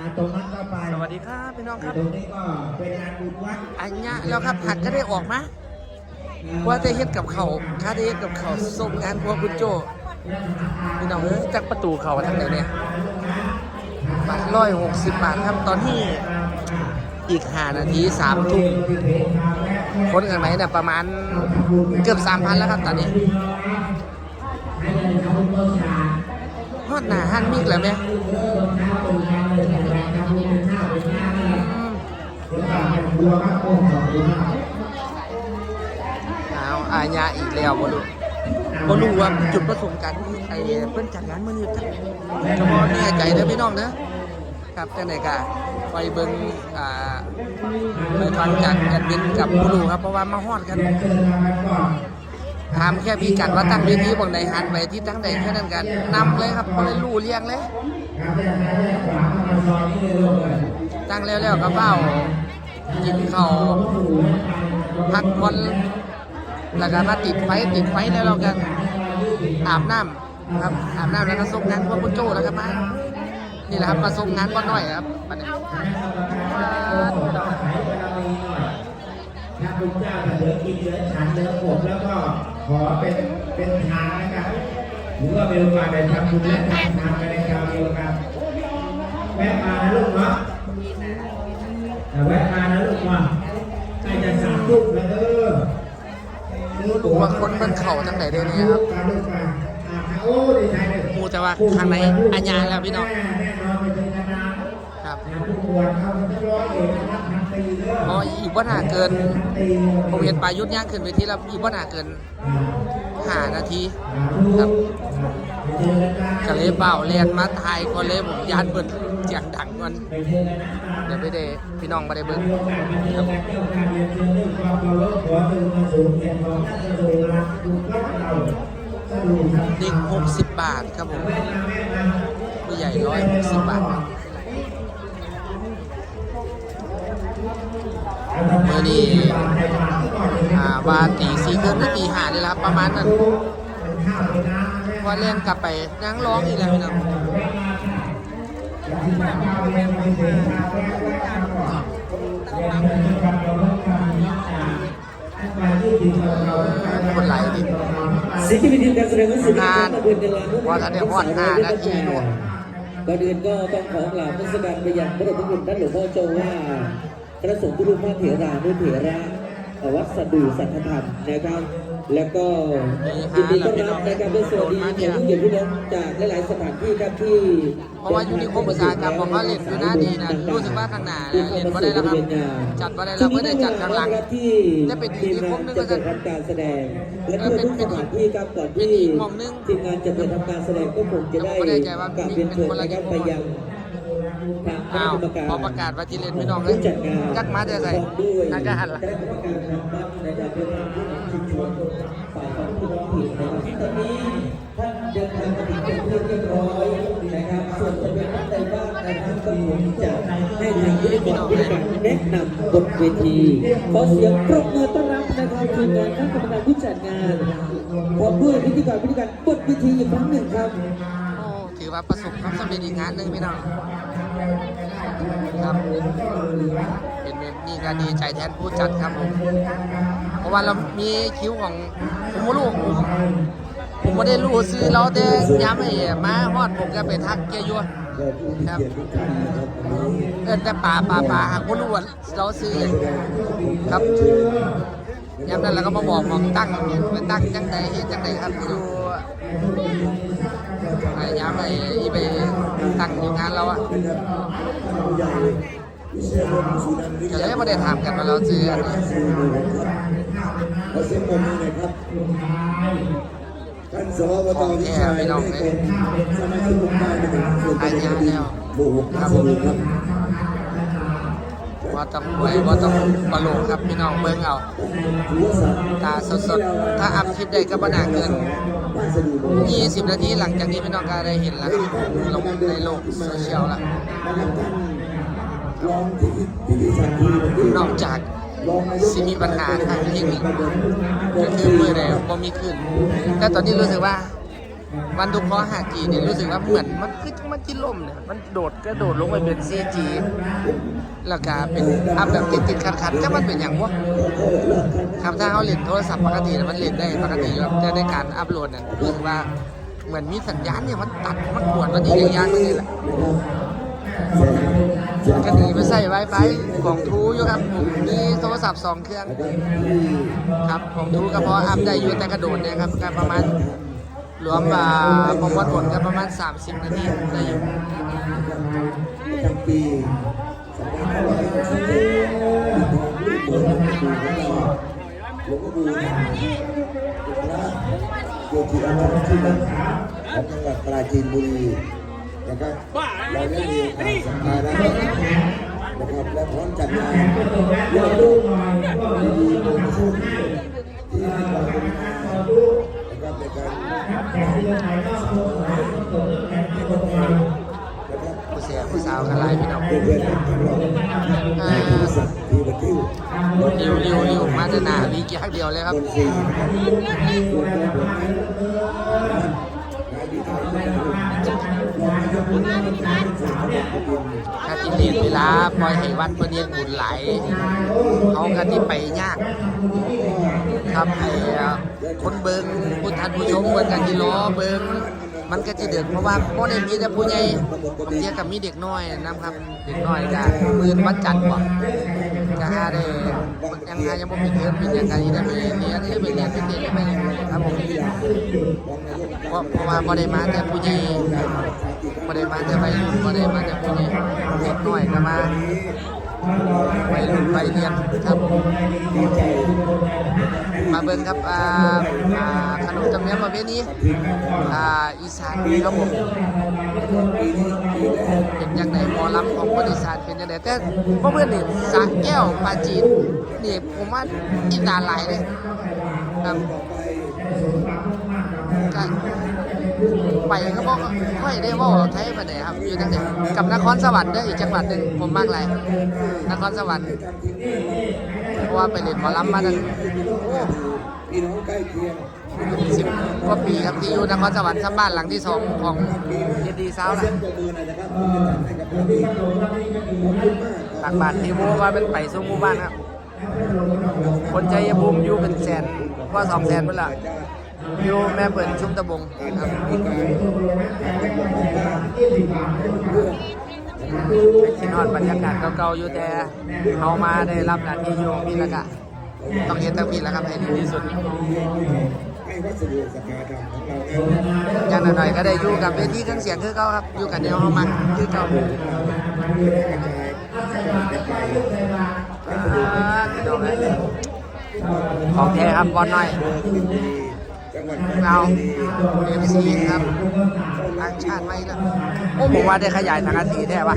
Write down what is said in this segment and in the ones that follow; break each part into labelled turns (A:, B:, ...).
A: อ่าตรงนั้นก็ไป
B: สวัสดีครับพี่น้องครับ
A: ตรงนี้ก็เป็นงานบุญวัด
B: อันเนี้ยแล้วครับผักก็ได้ออกมาว่าจะเฮ็ดกับเขาวถ้าได้เฮ็ดกับเขาวส่งงานพวกคุณโจพี่น้องเอ้ยจากประตูเขาทางไหนเนี่ยบาทร้อยหกสิบบาทครับตอนที่อีกห้านาทีสามทุ่มคนข้างไหนน่ะประมาณเกือบสามพันแล้วครับตอนนี้ฮอดหนาหันมีกแล้วไหมอืม เอาอาญาอีกแล้วบ่รู้บ่รู้ว่าจุดประสงค์การไอ้เพิ่นจัดงานมื้อนี้จังก็บ่แน่ใจเด้อพี่น้องเด้อครับจังได๋ก็ไปเบิ่งอ่าไปฟังจากแอดมินกับผู้รู้ครับ เพราะว่ามาฮอดกันถามแค่พี่กัดว่าตั้งเวทีบ่งใดหันไปที่ตั้งใดแค่นั้นกันนำเลยครับบ่ได้รู้เรียงเลยตั้งแล้วแล้วก็เฝ้า กินข้าวพักผ่อนแล้วก็มาติดไฟติดไฟแล้วเราก็อาบน้ำครับอาบน้ำแล้วก็ส่งงานพวกคุณโจแล้วก็มานี่แหละครับมาส่งงานบ่น้อยครับบัดนี้
A: ถ้าคุณเจ้าจะเหลือกินเหลือฉันเหลือผมแล้วก็ขอเป็นเป็นทานนะครับหรือว่าเป็นโอกาสได้ทำบุญและทำทานไปในคราวเดียวกันแวะมานะลูกเนาะ แต่แวะมานะลูกว่าใกล้จะสามทุ่มแล้วเด้อ
B: ผมว่าคนมันเข่าทั้งไหนได้เนี่ยครับ
A: ลูกมาอ่าโอ้ดีใจเลย
B: หมูแต่ว่าข้างในอัญญาแล้วพี่น้อง
A: แน่นอนไปถึงขนาด
B: ครับ
A: งานผู้บวชเขาจะร้อยเอกนะครับทำตีเด้อ
B: พออีกว่าน่าเกิน
A: ทำตี
B: ผมเห็นปลายุทธย่างขึ้นไปที่แล้วอีกว่าน่าเกิน
A: อ่า
B: ห้านาที
A: ค
B: ค
A: รั
B: รั
A: บบไปเจอ ก็
B: เลยเป่าเรียนมาไทยก็เลยผมยานเบิดเสียงดังกัน
A: เดี๋
B: ยวไปเดพี่น้องมาได้เบิ่ง
A: มีโอกาสมาเจอกันเจ้าการเรียนเชิญด้วยครพขอเจริญมาสูงเกียรติของท่านสะดวกรักสะดวกครับ
B: บาทครับผมผู้ใหญ่ร้อยหกสิบบาทครับมื่อนี้อ่าวาตีสี่ครึ่งหรือตีห้านี่แหละครับประมาณนั้น พอเล่นกลับไปนั่งร้องอีกแล้วพี่น้องคนไหลดิ
C: สิ่งที่เป็นการแสดงว่าสิ่งที่
B: นาน
C: ตะเวนเดลานุ
B: ว่าถ้าได้ฮอดห้านาทีหน่วง
C: ก่อนอื่นก็ต้องขอกราบนมัสการไปยังพระเดชพระคุณท่านหลวงพ่อโจว่าพระสงฆ์ทุลุพระเถรานุเถระ วัดสะดูสัทธธรรมนะครับ แล้วก็ยินดีต้อนรับนะครับด้วยสวัสดีแขกผู้เกียรติพี่น้องจากหลายๆสถานที่ครับที่
B: เพราะว่ายูนโครงอุตสาหกรรมของเขาเล่นอยู่หน้าดีนะรู้สึกว่าข้างหน้าเนี่ยเล่นบ่ได้แล้วครับจัดบ่ได้แล้วเพื่ได้จัดข้างหลัง
C: ที่
B: จะเป็นอี
C: ที
B: ก
C: มงามน
B: หนึ่ง
C: จะ
B: ก็จะ
C: ทำการแสดง และทั่วทุกสถานที่ครับก่อนที่ทีมงานจะเปิดทำการแสดงก็คงจะได้กราบเรียนเชิญ
B: เป็นคนะ
C: ครับไปยัง ทางคณะ
B: อ้าว
C: กรรมการ
B: พอประกาศว่าที่เล่นพี่น้องเลย
C: ผู้จัดงาน
B: จักมาจะใส่
C: ด้วย
B: น่าจะหันละ
C: คณะกรรมการทางวัดนะครับเป็นผู้นำชุมชนฝ่ายของผู้ร้องผิดนะครับตอนนี้ท่านเดินทางมาถึงเป็นที่เรียบร้อยนะครับส่วนจะเป็นท่านใดบ้างนะครับก็คงจะให้ทางผู้บริการแนะนำบนเวทีขอเสียงปรบมือต้อนรับนะครับทีมงานท่านกรรมการผู้จัดงานพร้อมด้วยพิธีกรพิธีการบนเวทีอีกครั้งหนึ่งครับ
B: โอ้ถือว่าประสบความสำเร็จอีกงานหนึ่งพี่น้อง ครับเป็นแบบนี้ก็ดีใจแทนผู้จัดครับผมเพราะว่าเรามีคิวของผมไม่รู้ผมผมไม่ได้รู้ซื้อเราแต่ย้ำให้มาฮอดผมก็ไปทักแกอยู่ครับเอินแต่ป่าป่าป่าหากไม่รู้ว่าเราซื้อครับย้ำนั้นเราก็มาบอกมองตั้งไปตั้งจังไหนเฮ็ดจังไหนครับอยู่พยายามไอีไป ตั้งอยู่งานเราอะก็เลยไม่ได้ถามกันว่าเราซื้ออันนี้
D: ขอเสียงปรบมือหน่อยครับท่านสวตวิชัยได้เป็นสมาชิกองค์การบริหารส่วนตำบลกระดิ่งหมู่หกครับผมครับ
B: ว่าต้องไว้ว่าต้องบอลลงครับพี่น้องเบิ่งเอา
D: ตา
B: สดๆ ถ้าอัพคลิปได้ก็บ่น่าเกิน 20 นาทีหลังจากนี้พี่น้องก็ได้เห็นแล้วลงในโลกโซเชียลละ
D: นองที่ที่ที่สันทีวันนี้
B: นอกจาก
D: รองนายก
B: สิมีปัญหาทางเทคนิคก็คือมือแล้วก็มีขึ้นแต่ตอนนี้รู้สึกว่า วันทุกข้อหาจีเนี่ยรู้สึกว่าเหมือนมันคือมันจิล่มเนี่ยมันโดดกระโดดลงไปเป็นซีจีแล้วก็เป็นอัพแบบติดติดขัดขัดๆจะมันเป็นอย่างวะครับถ้าเขาเล่นโทรศัพท์ปกติมันเล่นได้ปกติอยู่ครับแต่ในการอัพโหลดเนี่ยรู้สึกว่าเหมือนมีสัญญาณเนี่ยมันตัดมันปวดมันอีกอย่างนึงนี่แหละก็หนีไปใส่ Wi-Fi ของทูอยู่ครับผมมีโทรศัพท์สองเครื่อง ครับของทูก็พออัพได้อยู่แต่กระโดดเนี่ยครับก็ประมาณ รวมว่าผมวัดผลก็ประมาณ 30 นาทีได้อยู่
D: ประจำปี2564หลวงพ่อบูชาพระโยคีอาจารย์ชื่อดังของจังหวัดปราจีนบุรีนะครับเราได้มีกาสสัมภาระนะครับและพร้อมจัดงานเรื่องลูกดีๆของผู้ที่ให้ความเป็ นธรรมนะครับในการนะครับ
B: ผู้เสียผู้สาวกันหลายพี่น้อง
D: เพื่อนๆของเราในบริษัททีบัติว
B: ริวริวริวมาจะหนาลีกอย่างเดียวเลยครับ
D: รองนายกรัฐมนตรีสาเนี่ยขอบคุณ
B: ถ้าจิเลียนเวลาปล่อยให้วัดเพื่อนบุญไหลเขาก็ที่ไปยากทำให้คนเบิงผู้ทันผู้ชมเบิงกันที่ล้อเบิง มันก็จะเดือดเพราะว่าพ่อได้มีแต่ผู้ใหญ่บางทีก็มีเด็กน้อยนะครับ เด็กน้อยก็มือนวันจันทร์บ่ก็หาได้ยังหายังบ่มีเทอมมีอย่างไรได้ไปเรียนหรือไปเรียนไปเรียนไปครับผมเพราะเพราะว่าบ่ได้มาแต่ผู้ใหญ่บ่ได้มาแต่วัยรุ่นบ่ได้มาแต่ผู้ใหญ่เด็กน้อยก็มา ไปรุ่นไปเรียนครับ
D: ดีใจ
B: มาเบิ่งครับอ่าอ่าขนมจำเนียมประเภทนี้อ่าอีสานครับผม
D: ปีนี้ปีแรก
B: เป็นยังไงหมอลำของคนอีสานเป็นยังไงแต่เมื่อเพื่อนนี่สระแก้วปลาจีนนี่ผมว่าอีสานหลายเลยครับ
D: ต่อ ไป
B: ก็บอกค่อยได้ว่าไทยมาไหนครับอยู่ตั้งแต่กับนครสวรรค์ด้ออีกจังหวัดหนึ่งผมมากเลยนครสวรรค์เพราะว่าไปเล่นหมอลำมาตั้ง
D: พี่น้องใกล้เคียง
B: สิบกว่าปีครับที่อยู่นครสวรรค์ครับบ้านหลังที่สองของเยนดีซาวน์
D: สีย
B: นะ
D: ตัวนะครับที่จะจัดให้กับาดีขอบคุณมากค
B: ตักบาทที่โมว่าเป็นไปซุ้มหมู่บ้านครับ คนใจยภูมิอยู่เป็นแสนว่าสองแสนเมื่อละ อยู่แม่เปิดชุมตะบงครับคิดฮอดบรรยากาศเก่าๆอยู่แต่เขามาได้รับหน้าที่อยู่พี่ละกะต้องเห็นทั้งพี่แล้วครับให้ดีที่สุด
D: ให้วัสดุสภาธรรมของเรานั้น
B: อย่างหน่อยๆก็ได้อยู่กับเวทีเครื่องเสียงคือเก่าครับอยู่กันเดียวเขามาคือเก่าของแท้ครับบอลหน้อย เราเอฟซีครับทางชาติไม่ล้วโอ้ผมว่าได้ขยายทางอาทีแท้ปะ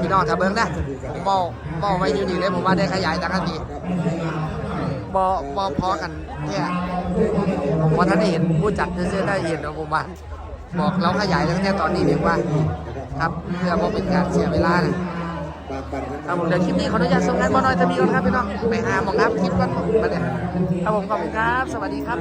B: พี่น้องถ้าเบิ้งนะผมบอกบอกไว้อยู่นี่เลยผมว่าได้ขยายทางอาทีบอบอพอกันแท้ผมว่าท่านได้เห็นผู้จัดเสื้อได้เห็นนะผมว่าบอกเราขยายตั้งแต่ตอนนี้ดีกว่า ครับเพื่อบ่เป็นการเสียเวลานะ
D: ปากปั่น
B: ครับผมเดี๋ยวคลิปนี้ขออนุญาตส่งงานบอน้อยจะมีก่อนครับพี่น้องไปหาหมองครับคลิปก่อนมาเนี่ยครับผมขอบคุณครับ สวัสดีครับ